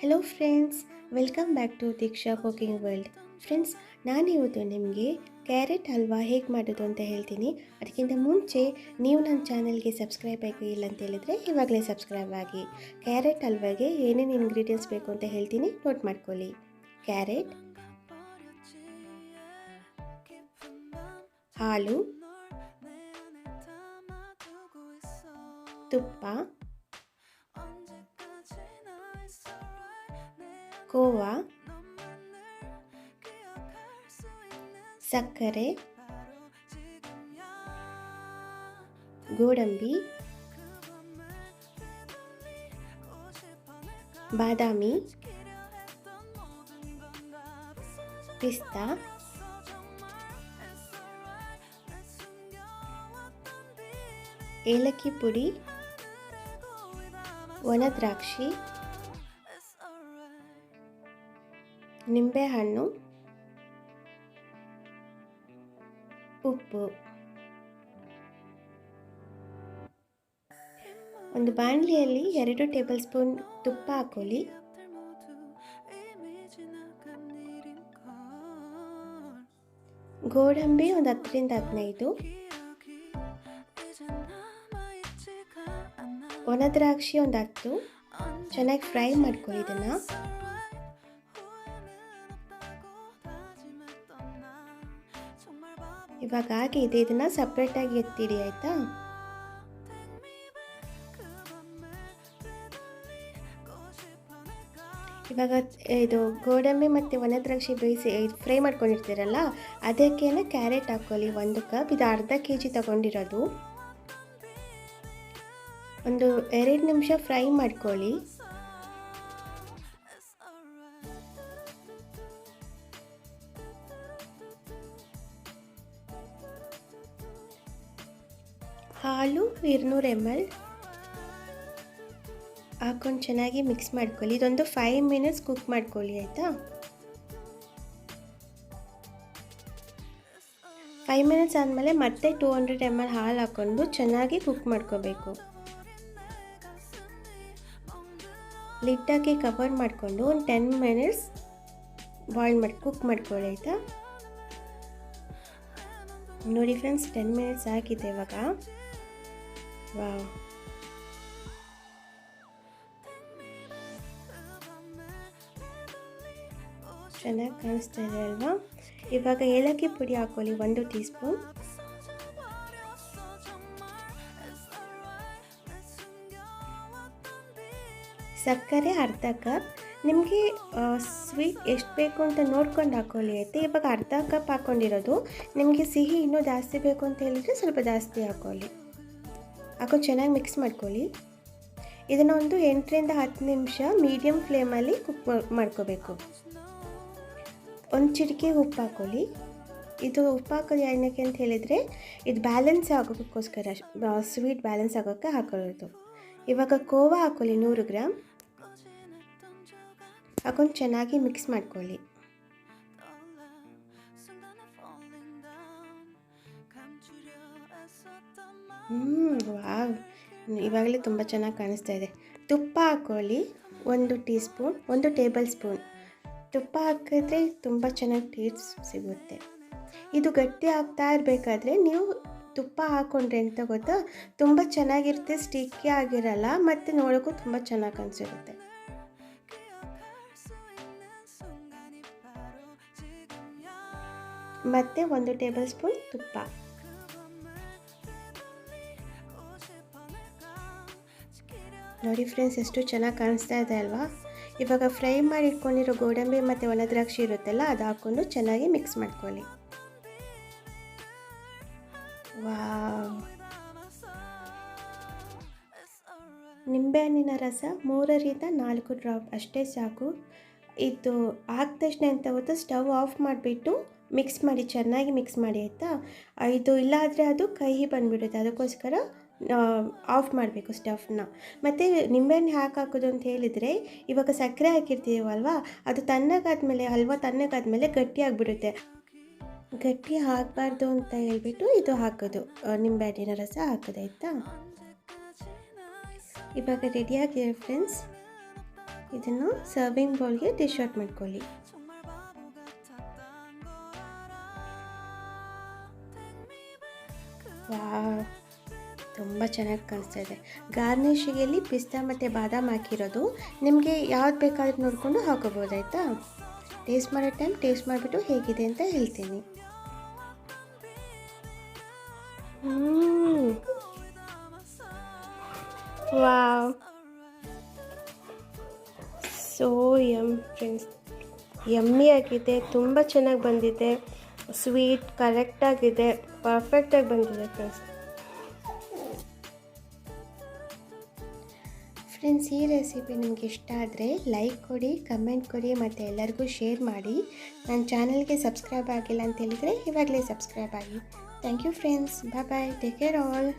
Hello friends welcome back to Deeksha cooking world friends ನಾನಿವತ್ತು ನಿಮಗೆ carrot halwa ಹೇಗೆ ಮಾಡೋದು ಅಂತ ಹೇಳ್ತೀನಿ. ಅದಕ್ಕಿಂತ ಮುಂಚೆ ನೀವು ನನ್ನ ಚಾನಲ್ಗೆ ಸಬ್ಸ್ಕ್ರೈಬ್ ಆಗಿಲ್ಲ ಅಂತ ಹೇಳಿದರೆ ಇವಾಗಲೇ ಸಬ್ಸ್ಕ್ರೈಬ್ ಆಗಿ. ಕ್ಯಾರೆಟ್ ಹಲ್ವಾಗೆ ಏನೇನು ಇಂಗ್ರೀಡಿಯೆಂಟ್ಸ್ ಬೇಕು ಅಂತ ಹೇಳ್ತೀನಿ ನೋಟ್ ಮಾಡ್ಕೊಳ್ಳಿ. ಕ್ಯಾರೆಟ್ ಹಾಲು, ತುಪ್ಪ ಕೋವಾ ಸಕ್ಕರೆ ಗೋಡಂಬಿ ಬಾದಾಮಿ ಪಿಸ್ತಾ ಏಲಕ್ಕಿ ಪುಡಿ ಒಣ ದ್ರಾಕ್ಷಿ ನಿಂಬೆಹಣ್ಣು, ಉಪ್ಪು. ಒಂದು ಬಾಣಲಿಯಲ್ಲಿ ಎರಡು ಟೇಬಲ್ ಸ್ಪೂನ್ ತುಪ್ಪ ಹಾಕೊಳ್ಳಿ ಗೋಡಂಬಿ ಒಂದು ಹತ್ತರಿಂದ ಹದಿನೈದು. ಒಣ ದ್ರಾಕ್ಷಿ ಒಂದು ಹತ್ತು. ಚೆನ್ನಾಗಿ ಫ್ರೈ ಮಾಡ್ಕೊಳ್ಳಿ ಇದನ್ನು. ಇವಾಗ ಆಗಿದೆ ಇದನ್ನು ಸಪ್ರೇಟಾಗಿ ಎತ್ತಿಡಿ, ಆಯಿತಾ? ಇವಾಗ ಇದು ಗೋಡಂಬಿ ಮತ್ತು ಒಣ ದ್ರಾಕ್ಷಿ ಬೇಯಿಸಿ ಫ್ರೈ ಮಾಡ್ಕೊಂಡಿರ್ತೀರಲ್ಲ, ಅದಕ್ಕೇನೆ ಕ್ಯಾರೆಟ್ ಹಾಕ್ಕೊಳ್ಳಿ. ಒಂದು ಕಪ್, ಇದು ಅರ್ಧ ಕೆ ಜಿ ತಗೊಂಡಿರೋದು. ಒಂದು ಎರಡು ನಿಮಿಷ ಫ್ರೈ ಮಾಡ್ಕೊಳ್ಳಿ. ಹಾಲು ಇರ್ನೂರು ಎಂ ಎಲ್. ಹಾಕೊಂಡು ಚೆನ್ನಾಗಿ ಮಿಕ್ಸ್ ಮಾಡ್ಕೊಳ್ಳಿ. ಇದೊಂದು ಫೈವ್ ಮಿನಿಟ್ಸ್ ಕುಕ್ ಮಾಡ್ಕೊಳ್ಳಿ, ಆಯಿತಾ? ಫೈವ್ ಮಿನಿಟ್ಸ್ ಆದಮೇಲೆ ಮತ್ತೆ ಟೂ ಹಂಡ್ರೆಡ್ ಎಂ ಎಲ್ ಹಾಲು ಹಾಕ್ಕೊಂಡು ಚೆನ್ನಾಗಿ ಕುಕ್ ಮಾಡ್ಕೋಬೇಕು. ಲಿಟ್ಟಾಗಿ ಕವರ್ ಮಾಡಿಕೊಂಡು ಒಂದು ಟೆನ್ ಮಿನಿಟ್ಸ್ ಬಾಯ್ಲ್ ಮಾಡಿ ಕುಕ್ ಮಾಡ್ಕೊಳ್ಳಿ, ಆಯಿತಾ? ನೋಡಿ ಫ್ರೆಂಡ್ಸ್ ಟೆನ್ ಮಿನಿಟ್ಸ್ ಆಗಿದೆ ಇವಾಗ. ವಾವ್ ಚೆನ್ನಾಗಿ ಕಾಣಿಸ್ತಾ ಇದೆ ಅಲ್ವಾ? ಇವಾಗ ಏಲಕ್ಕಿ ಪುಡಿ ಹಾಕೊಳ್ಳಿ, ಒಂದು ಟೀ ಸ್ಪೂನ್ ಸಕ್ಕರೆ ಅರ್ಧ ಕಪ್. ನಿಮಗೆ ಸ್ವೀಟ್ ಎಷ್ಟು ಬೇಕು ಅಂತ ನೋಡ್ಕೊಂಡು ಹಾಕೊಳ್ಳಿ ಐತೆ ಇವಾಗ ಅರ್ಧ ಕಪ್ ಹಾಕ್ಕೊಂಡಿರೋದು ನಿಮಗೆ ಸಿಹಿ ಇನ್ನೂ ಜಾಸ್ತಿ ಬೇಕು ಅಂತ ಹೇಳಿದರೆ ಸ್ವಲ್ಪ ಜಾಸ್ತಿ ಹಾಕ್ಕೊಳ್ಳಿ ಹಾಕೊಂಡು ಚೆನ್ನಾಗಿ ಮಿಕ್ಸ್ ಮಾಡ್ಕೊಳ್ಳಿ. ಇದನ್ನು ಒಂದು ಎಂಟರಿಂದ ಹತ್ತು ನಿಮಿಷ ಮೀಡಿಯಮ್ ಫ್ಲೇಮಲ್ಲಿ ಕುಕ್ ಮಾಡ್ಕೋಬೇಕು. ಒಂದು ಚಿಟಿಕೆ ಉಪ್ಪು ಹಾಕೊಳ್ಳಿ. ಇದು ಉಪ್ಪು ಹಾಕೋದು ಏನಕ್ಕೆ ಅಂತ ಹೇಳಿದರೆ, ಇದು ಬ್ಯಾಲೆನ್ಸ್ ಆಗೋಕ್ಕೋಸ್ಕರ ಸ್ವೀಟ್ ಬ್ಯಾಲೆನ್ಸ್ ಆಗೋಕ್ಕೆ ಹಾಕೊಳ್ಳೋದು. ಇವಾಗ ಕೋವಾ ಹಾಕೊಳ್ಳಿ ನೂರು ಗ್ರಾಮ್ ಹಾಕೊಂಡು ಚೆನ್ನಾಗಿ ಮಿಕ್ಸ್ ಮಾಡ್ಕೊಳ್ಳಿ. ಹ್ಞೂ ವಾವ್. ಇವಾಗಲೇ ತುಂಬ ಚೆನ್ನಾಗಿ ಕಾಣಿಸ್ತಾ ಇದೆ. ತುಪ್ಪ ಹಾಕೊಳ್ಳಿ, ಒಂದು ಟೀ ಸ್ಪೂನ್ ಒಂದು ಟೇಬಲ್ ಸ್ಪೂನ್. ತುಪ್ಪ ಹಾಕಿದ್ರೆ ತುಂಬ ಚೆನ್ನಾಗಿ ಟೇಸ್ಟ್ ಸಿಗುತ್ತೆ. ಇದು ಗಟ್ಟಿ ಆಗ್ತಾ ಇರಬೇಕಾದ್ರೆ ನೀವು ತುಪ್ಪ ಹಾಕ್ಕೊಂಡ್ರೆ ಅಂತ ಗೊತ್ತಾ? ತುಂಬ ಚೆನ್ನಾಗಿರುತ್ತೆ ಸ್ಟಿಕ್ಕಿ ಆಗಿರಲ್ಲ, ಮತ್ತು ನೋಡೋಕ್ಕೂ ತುಂಬ ಚೆನ್ನಾಗಿ ಅನಿಸಿರುತ್ತೆ ಮತ್ತು ಒಂದು ಟೇಬಲ್ ಸ್ಪೂನ್ ತುಪ್ಪ. ನೋಡಿ ಫ್ರೆಂಡ್ಸ್, ಎಷ್ಟು ಚೆನ್ನಾಗಿ ಕಾಣಿಸ್ತಾ ಇದೆ ಅಲ್ವಾ? ಇವಾಗ ಫ್ರೈ ಮಾಡಿ ಇಟ್ಕೊಂಡಿರೋ ಗೋಡಂಬಿ ಮತ್ತು ಒಣ ದ್ರಾಕ್ಷಿ ಇರುತ್ತಲ್ಲ, ಅದು ಹಾಕ್ಕೊಂಡು ಚೆನ್ನಾಗಿ ಮಿಕ್ಸ್ ಮಾಡ್ಕೊಳ್ಳಿ. ವಾವ್! ನಿಂಬೆಹಣ್ಣಿನ ರಸ ಮೂರರಿಂದ ನಾಲ್ಕು ಡ್ರಾಪ್ ಅಷ್ಟೇ ಸಾಕು. ಇದು ಆದ ತಕ್ಷಣ ಎಂತ ಗೊತ್ತಾ ಸ್ಟವ್ ಆಫ್ ಮಾಡಿಬಿಟ್ಟು ಮಿಕ್ಸ್ ಮಾಡಿ, ಚೆನ್ನಾಗಿ ಮಿಕ್ಸ್ ಮಾಡಿ, ಆಯಿತಾ? ಇದು ಇಲ್ಲಾದರೆ ಅದು ಕಹಿ ಬಂದುಬಿಡುತ್ತೆ. ಅದಕ್ಕೋಸ್ಕರ ಆಫ್ ಮಾಡಬೇಕು ಸ್ಟಫ್ನ ಮತ್ತು ನಿಂಬೆಹಣ್ಣು ಹಾಕಿ ಹಾಕೋದು ಅಂತ ಹೇಳಿದರೆ, ಇವಾಗ ಸಕ್ಕರೆ ಹಾಕಿರ್ತೀವಲ್ವಾ, ಅದು ತಣ್ಣಗಾದ್ಮೇಲೆ, ಹಲ್ವಾ ತಣ್ಣಗಾದ್ಮೇಲೆ ಗಟ್ಟಿ ಆಗಿಬಿಡುತ್ತೆ. ಗಟ್ಟಿ ಹಾಕಬಾರ್ದು ಅಂತ ಹೇಳಿಬಿಟ್ಟು ಇದು ಹಾಕೋದು. ನಿಂಬೆಹಣ್ಣಿನ ರಸ ಹಾಕೋದು, ಆಯಿತಾ? ಇವಾಗ ರೆಡಿಯಾಗಿದೆ ಫ್ರೆಂಡ್ಸ್ ಇದನ್ನು ಸರ್ವಿಂಗ್ ಬೌಲ್ಗೆ ಡಿಶ್ ಔಟ್ ಮಾಡ್ಕೊಳ್ಳಿ. ವಾವ್. ತುಂಬ ಚೆನ್ನಾಗಿ ಕಾಣಿಸ್ತಾ ಇದೆ. ಗಾರ್ನಿಷಿಗೆ ಇಲ್ಲಿ ಪಿಸ್ತಾ ಮತ್ತು ಬಾದಾಮ್ ಹಾಕಿರೋದು. ನಿಮಗೆ ಯಾವ್ದು ಬೇಕಾದ್ರೂ ನೋಡಿಕೊಂಡು ಹಾಕೋಬೋದಾಯ್ತಾ ಟೇಸ್ಟ್ ಮಾಡೋ ಟೈಮ್ ಟೇಸ್ಟ್ ಮಾಡಿಬಿಟ್ಟು ಹೇಗಿದೆ ಅಂತ ಹೇಳ್ತೀನಿ. Wow. So yum friends yummy ಆಗಿದೆ, ತುಂಬ ಚೆನ್ನಾಗಿ ಬಂದಿದೆ. ಸ್ವೀಟ್ ಕರೆಕ್ಟಾಗಿದೆ ಪರ್ಫೆಕ್ಟಾಗಿ ಬಂದಿದೆ ಫ್ರೆಂಡ್ಸ್ ಫ್ರೆಂಡ್ಸ್, ಈ ರೆಸಿಪಿ ನಿಮ್ಗೆ ಇಷ್ಟ ಆದರೆ ಲೈಕ್ ಕೊಡಿ ಕಮೆಂಟ್ ಕೊಡಿ, ಮತ್ತು ಎಲ್ಲರಿಗೂ ಶೇರ್ ಮಾಡಿ. ನನ್ನ ಚಾನಲ್ಗೆ ಸಬ್ಸ್ಕ್ರೈಬ್ ಆಗಿಲ್ಲ ಅಂತ ಹೇಳಿದರೆ ಇವಾಗಲೇ ಸಬ್ಸ್ಕ್ರೈಬ್ ಆಗಿ. Thank you friends bye bye take care all